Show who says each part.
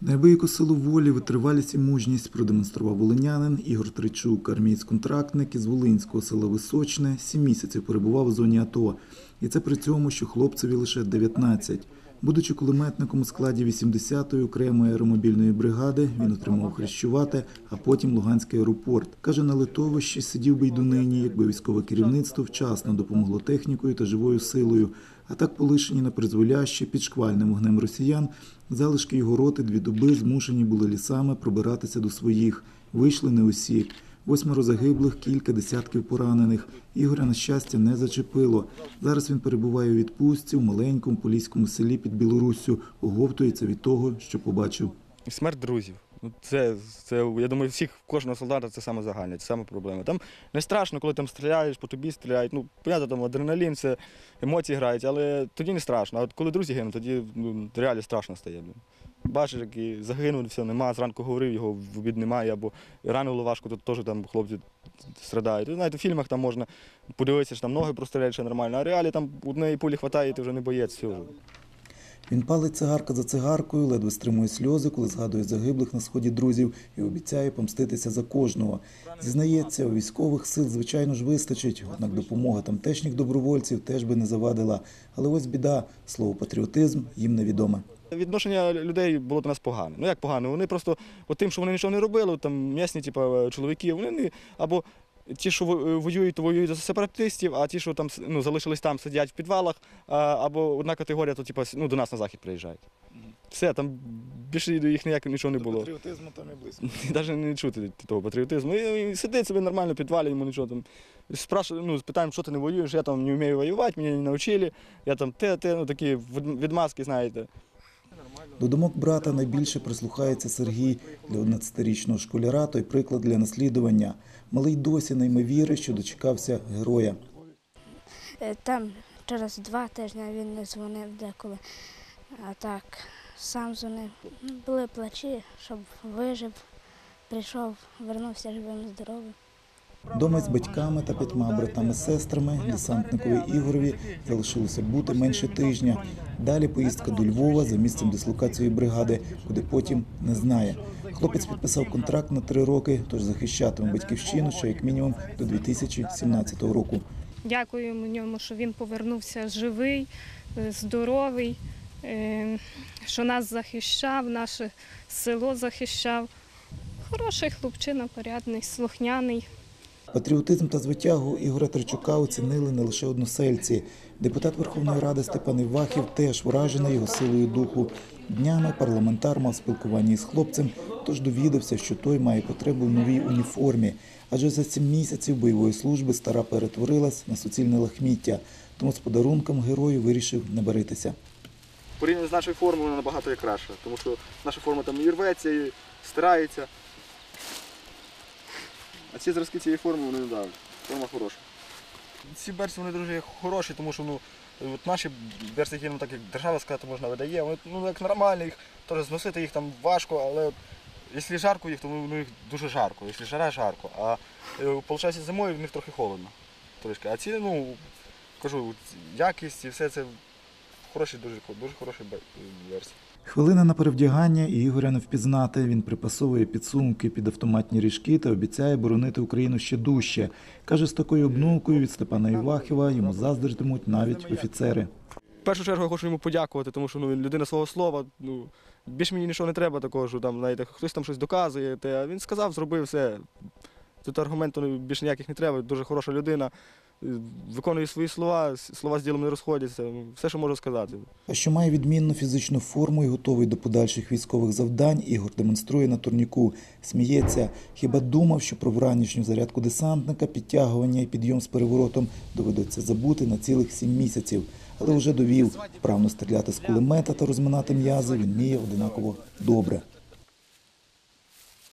Speaker 1: Неабияку силу волі, витривалість і мужність продемонстрував волинянин Ігор Тричук, армієць-контрактник із Волинського села Височне, сім місяців перебував у зоні АТО. І це при цьому, що хлопцеві лише 19. Будучи кулеметником у складі 80-ї окремої аеромобільної бригади, він отримав хрещувати, а потім Луганський аеропорт. Каже, на литовищі сидів би й донині, якби військове керівництво вчасно допомогло технікою та живою силою. А так полишені на призволяще під шквальним вогнем росіян, залишки його роти дві доби змушені були лісами пробиратися до своїх. Вийшли не усі. Восьмеро загиблих, кілька десятків поранених. Ігоря, на щастя, не зачепило. Зараз він перебуває у відпустці в маленькому поліському селі під Білоруссю, оговтується від того, що побачив.
Speaker 2: Смерть друзів. Ну, Це, це, я думаю, всіх кожного солдата це саме загальне, це саме проблема. Там не страшно, коли там стріляєш, по тобі стріляють. Ну, понятно, там адреналін, це емоції грають, але тоді не страшно. А от коли друзі гинуть, тоді ну, реально страшно стає. Бачиш, який загинув, все, нема, зранку говорив, його в обід немає, або ранило важко, то теж там хлопці страдають. Знаєте, в фільмах там можна подивитися, що там ноги простріляють, що нормально, а реалі там однієї пулі хватає, і ти вже не боєць. Все.
Speaker 1: Він палить цигарка за цигаркою, ледве стримує сльози, коли згадує загиблих на сході друзів і обіцяє помститися за кожного. Зізнається, у військових сил, звичайно ж, вистачить, однак допомога тамтешніх добровольців теж би не завадила. Але ось біда, слово патріотизм їм невідоме.
Speaker 2: Відношення людей було до нас погане. Ну як погане? Вони просто тим, що вони нічого не робили, там м'ясні, типу, чоловіки, вони не або ті, що воюють, то воюють за сепаратистів, а ті, що там ну, залишились там, сидять в підвалах, або одна категорія, то типу, ну, до нас на захід приїжджають. Все, там більше до їх ніяк нічого не було.
Speaker 1: Патріотизму там і близько.
Speaker 2: Навіть не чути того патріотизму. І, і сидить собі нормально, в підвалі йому нічого там. Спрашує, ну, питаємо, що ти не воюєш, я там не вмію воювати, мене не навчили, я там те, те, ну такі від- відмазки, знаєте.
Speaker 1: До думок брата найбільше прислухається Сергій. Для 11-річного школяра той приклад для наслідування. Малий досі не вірить, що дочекався героя.
Speaker 3: Е, Там через два тижні він не дзвонив деколи. А так, сам дзвонив. Ну, Були плачі, щоб вижив, прийшов, вернувся живим здоровим.
Speaker 1: Дома з батьками та п'ятьма братами-сестрами десантникові Ігорові залишилося бути менше тижня. Далі поїздка до Львова за місцем дислокації бригади, куди потім не знає. Хлопець підписав контракт на три роки, тож захищатиме батьківщину ще як мінімум до 2017 року.
Speaker 4: Дякуємо ньому, що він повернувся живий, е, здоровий, е, що нас захищав, наше село захищав. Хороший хлопчина, порядний, слухняний.
Speaker 1: Патріотизм та звитягу Ігоря Тричука оцінили не лише односельці. Депутат Верховної Ради Степан Івахів теж вражений його силою духу. Днями парламентар мав спілкування із хлопцем, тож довідався, що той має потребу в новій уніформі. Адже за сім місяців бойової служби стара перетворилась на суцільне лахміття. Тому з подарунком герою вирішив не баритися.
Speaker 2: Порівняно з нашою формою вона набагато є краще, тому що наша форма там і рветься, і стирається. А ці зразки цієї форми вони не дають. Форма хороша. Ці берці вони дуже хороші, тому що ну, от наші берці, які ну, так як держава сказати можна видає, вони ну, як нормальні, їх теж зносити їх там важко, але якщо жарко їх, то ну, їх дуже жарко. Якщо жара, жарко. А виходить, зимою в них трохи холодно. Трішки. А ці, ну, кажу, якість і все це хороші, дуже, дуже хороші бе- версії.
Speaker 1: Хвилина на перевдягання і Ігоря не впізнати. Він припасовує підсумки під автоматні ріжки та обіцяє боронити Україну ще дужче. Каже, з такою обновкою від Степана Івахіва йому заздритимуть навіть офіцери.
Speaker 2: В першу чергу я хочу йому подякувати, тому що ну, він людина свого слова. Ну, більше мені нічого не треба такого, що там, знаєте, хтось там щось доказує. Те, а він сказав, зробив все. Тут аргументу більше ніяких не треба, дуже хороша людина. Е, Виконує свої слова, слова з ділом не розходяться. Все, що можу сказати.
Speaker 1: Що має відмінну фізичну форму і готовий до подальших військових завдань, Ігор демонструє на турніку. Сміється, хіба думав, що про вранішню зарядку десантника, підтягування і підйом з переворотом доведеться забути на цілих сім місяців. Але вже довів, вправно стріляти з кулемета та розминати м'язи він вміє одинаково добре.